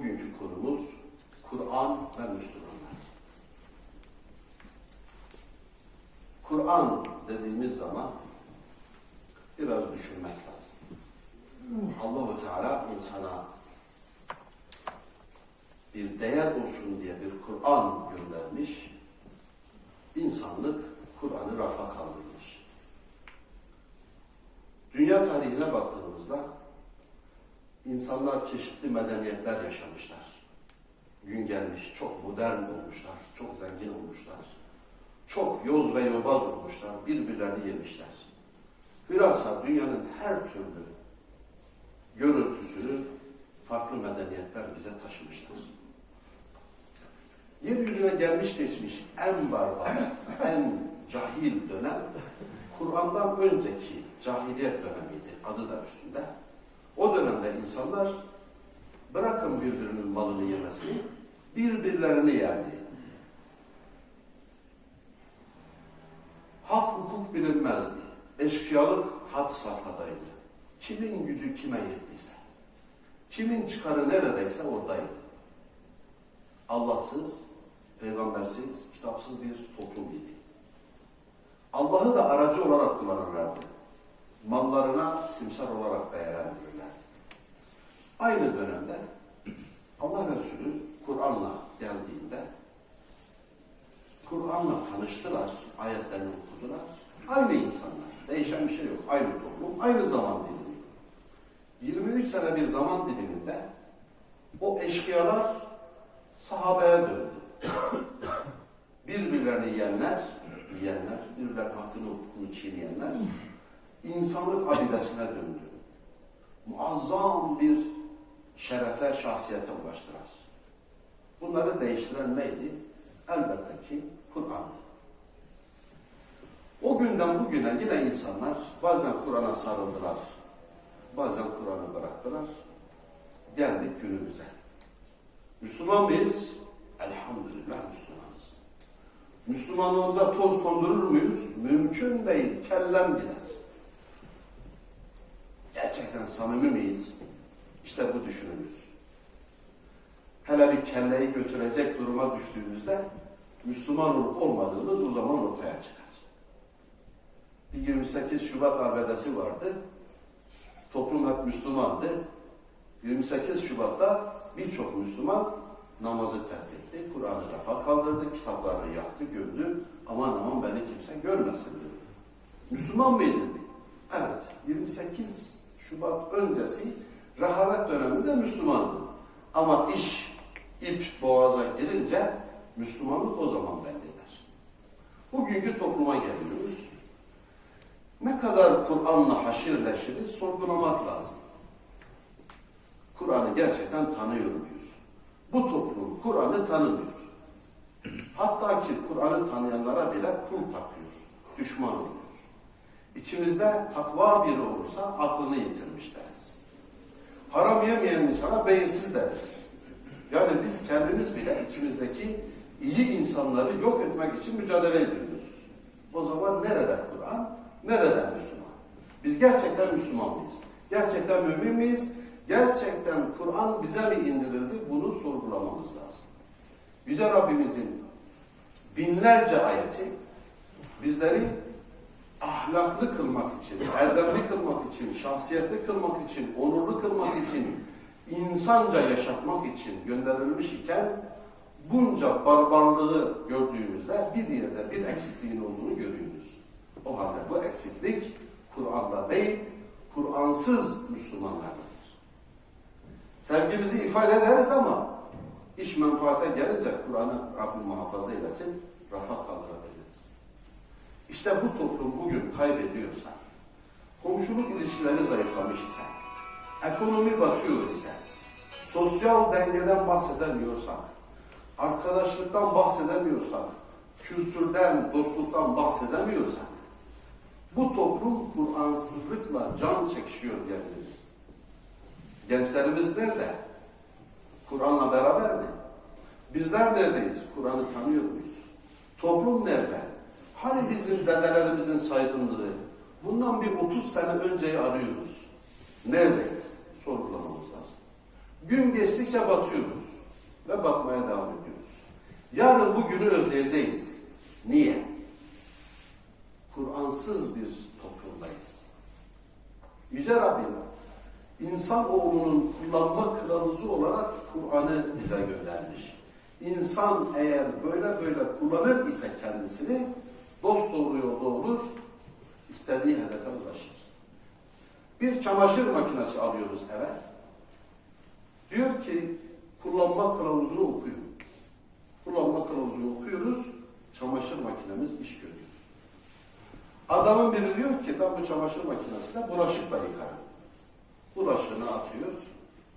Bugünkü konumuz Kur'an ve Müslümanlar. Kur'an dediğimiz zaman biraz düşünmek lazım. Allahu Teala insana bir değer olsun diye bir Kur'an göndermiş. İnsanlık Kur'an'ı rafa kaldırmış. Dünya tarihine baktığımızda insanlar çeşitli medeniyetler yaşamışlar. Gün gelmiş, çok modern olmuşlar, çok zengin olmuşlar. Çok yoz ve yobaz olmuşlar, birbirlerini yemişler. Hülasa dünyanın her türlü görüntüsünü farklı medeniyetler bize taşımışlar. Yeryüzüne gelmiş geçmiş en barbar, en cahil dönem Kur'an'dan önceki cahiliyet dönemiydi. Adı da üstünde. O dönemde insanlar bırakın birbirinin malını yemesini, birbirlerini yerdi. Hak hukuk bilinmezdi. Eşkıyalık had safhadaydı. Kimin gücü kime yettiyse, kimin çıkarı neredeyse oradaydı. Allahsız, peygambersiz, kitapsız bir toplum idi. Allah'ı da aracı olarak kullanırlardı. Mallarına simsar olarak değerlendirirlerdi. Aynı dönemde Allah Resulü Kur'an'la geldiğinde Kur'an'la tanıştılar, ayetlerini okudular. Aynı insanlar, değişen bir şey yok. Aynı toplum, aynı zaman dilimi. 23 sene bir zaman diliminde o eşkıyalar sahabeye döndü. Birbirlerini yiyenler, yiyenler, birbirlerinin hakkını hukukunu çiğneyenler, insanlık abidesine döndü. Muazzam bir şerefe, şahsiyete ulaştılar. Bunları değiştiren neydi? Elbette ki Kur'an'dı. O günden bugüne yine insanlar bazen Kur'an'a sarıldılar, bazen Kur'an'ı bıraktılar. Geldik günümüze. Müslüman mıyız? Elhamdülillah Müslümanız. Müslümanlığımıza toz kondurur muyuz? Mümkün değil. Kellem gider. Gerçekten samimi miyiz? İşte bu düşünülür. Hele bir kelleyi götürecek duruma düştüğümüzde Müslüman olup olmadığımız o zaman ortaya çıkar. Bir 28 Şubat arbedesi vardı. Toplum hep Müslümandı. 28 Şubat'ta birçok Müslüman namazı terk etti. Kur'an'ı rafa kaldırdı, kitaplarını yaktı, gömdü. Aman aman beni kimse görmesin dedi. Müslüman mıydın? Evet. 28 Şubat öncesi rehavet döneminde Müslümandı. Ama iş ip boğaza girince Müslümanlık o zaman bendeder. Bugünkü topluma geliyoruz. Ne kadar Kur'an'la haşir neşiriz sorgulamak lazım. Kur'an'ı gerçekten tanıyor muyuz? Bu toplum Kur'an'ı tanımıyor. Hatta ki Kur'an'ı tanıyanlara bile kul takıyor, düşman oluyor. İçimizde takva biri olursa aklını yitirmiş deriz. Haram yemeyen insana beyinsiz deriz. Yani biz kendimiz bile içimizdeki iyi insanları yok etmek için mücadele ediyoruz. O zaman nerede Kur'an, nerede Müslüman? Biz gerçekten Müslüman mıyız? Gerçekten mümin miyiz? Gerçekten Kur'an bize mi indirildi? Bunu sorgulamamız lazım. Yüce Rabbimizin binlerce ayeti bizleri ahlaklı kılmak için, erdemli kılmak için, şahsiyetli kılmak için, onurlu kılmak için, insanca yaşatmak için gönderilmiş iken bunca barbarlığı gördüğümüzde bir yerde bir eksikliğin olduğunu görüyoruz. O halde bu eksiklik Kur'an'da değil, Kur'ansız Müslümanlardadır. Sevgimizi ifade ederiz ama iş menfaate gelince Kur'an'ı Rabbim muhafaza eylesin, rafa kaldırabiliriz. İşte bu toplum bugün kaybediyorsa, komşuluk ilişkileri zayıflamış ise, ekonomi batıyor ise, sosyal dengeden bahsedemiyorsak, arkadaşlıktan bahsedemiyorsak, kültürden, dostluktan bahsedemiyorsak, bu toplum Kur'ansızlıkla can çekişiyor diyebiliriz. Gençlerimiz nerede? Kur'an'la beraber mi? Bizler neredeyiz? Kur'an'ı tanıyor muyuz? Toplum nerede? Hani bizim dedelerimizin saygınlığı? Bundan bir 30 sene önceyi arıyoruz. Neredeyiz? Sorgulamamız lazım. Gün geçtikçe batıyoruz ve batmaya devam ediyoruz. Yarın bu günü özleyeceğiz. Niye? Kur'ansız bir toplumdayız. Yüce Rabbim insan oğlunun kullanma kılavuzu olarak Kur'an'ı bize göndermiş. İnsan eğer böyle böyle kullanır ise kendisini dost doğru yolda olur, istediği hedefe ulaşır. Bir çamaşır makinesi alıyoruz eve. Diyor ki kullanma kılavuzunu okuyun. Kullanma kılavuzunu okuyoruz, çamaşır makinemiz iş görüyor. Adamın biri diyor ki ben bu çamaşır makinesiyle bulaşıkla yıkarım. Bulaşığını atıyor,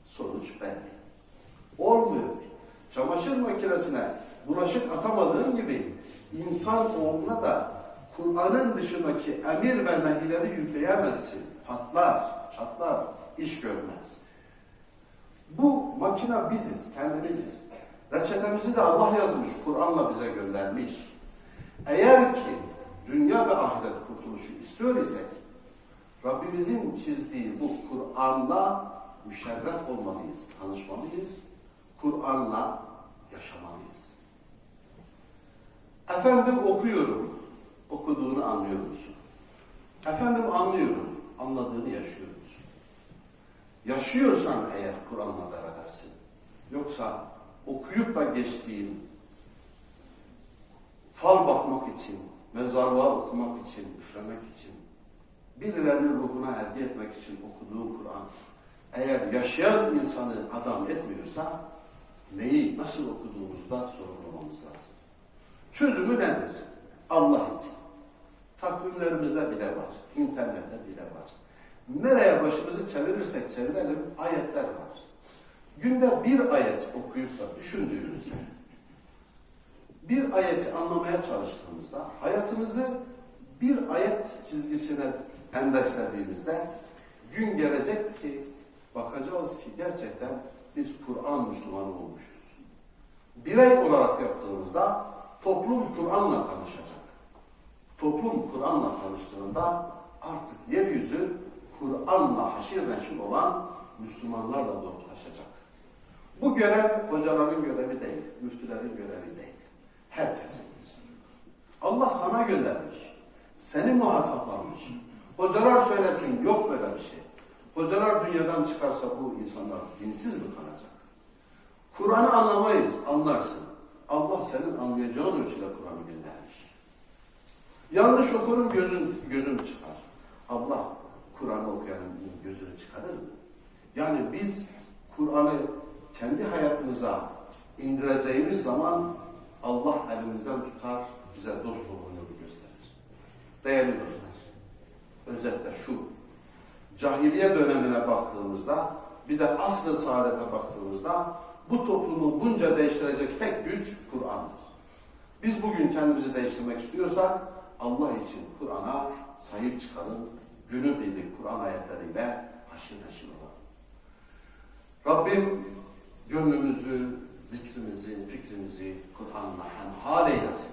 sonuç belli. Olmuyor. Çamaşır makinesine bulaşık atamadığın gibi insan oğluna da Kur'an'ın dışındaki emir ve nehileri yükleyemezsin. Patlar, çatlar, iş görmez. Bu makine biziz, kendimiziz. Reçetemizi de Allah yazmış, Kur'an'la bize göndermiş. Eğer ki dünya ve ahiret kurtuluşu istiyor isek, Rabbimizin çizdiği bu Kur'an'la müşerref olmalıyız, tanışmalıyız. Kur'an'la yaşamalıyız. Efendim okuyorum, okuduğunu anlıyor musun? Efendim anlıyorum, anladığını yaşıyor musun? Yaşıyorsan eğer Kur'an'la berabersin. Yoksa okuyup da geçtiğin, fal bakmak için, mezarlığa okumak için, üflemek için, birilerinin ruhuna hediye etmek için okuduğun Kur'an, eğer yaşayan insanı adam etmiyorsa, neyi, nasıl okuduğumuzda sorgulamamız lazım. Çözümü nedir? Allah için. Takvimlerimizde bile var, internette bile var. Nereye başımızı çevirirsek çevirelim ayetler var. Günde bir ayet okuyup da düşündüğümüzde, bir ayeti anlamaya çalıştığımızda, hayatımızı bir ayet çizgisine endekslediğimizde gün gelecek ki bakacağız ki gerçekten biz Kur'an Müslümanı olmuşuz. Birey olarak yaptığımızda toplum Kur'an'la tanışacak. Toplum Kur'an'la tanıştığında artık yeryüzü Kur'an'la haşir neşir olan Müslümanlarla dolup taşacak. Bu görev hocaların görevi değil, müftülerin görevi değil. Herkesin. Allah sana göndermiş. Seni muhataplanmış. Hocalar söylesin yok böyle bir şey. Hocalar dünyadan çıkarsa bu insanlar dinsiz mi kalacak? Kur'an'ı anlamayız, anlarsın. Allah senin anlayacağın ölçüde Kur'an'ı göndermiş. Yanlış okurum gözün, gözüm çıkar. Allah Kur'an'ı okuyanın gözünü çıkarır mı? Yani biz Kur'an'ı kendi hayatımıza indireceğimiz zaman Allah elimizden tutar, bize dost yolu gösterir. Değerli dostlar, özetle şu, cahiliye dönemine baktığımızda, bir de asr-ı saadete baktığımızda bu toplumu bunca değiştirecek tek güç Kur'an'dır. Biz bugün kendimizi değiştirmek istiyorsak Allah için Kur'an'a sahip çıkalım, günü birlik Kur'an ayetleriyle haşir neşir olalım. Rabbim gönlümüzü, zikrimizi, fikrimizi Kur'an'la hemhal eylesin.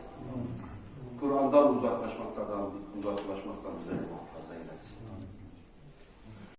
Kur'an'dan uzaklaşmaktan, uzaklaşmaktan bize muhafaza eylesin.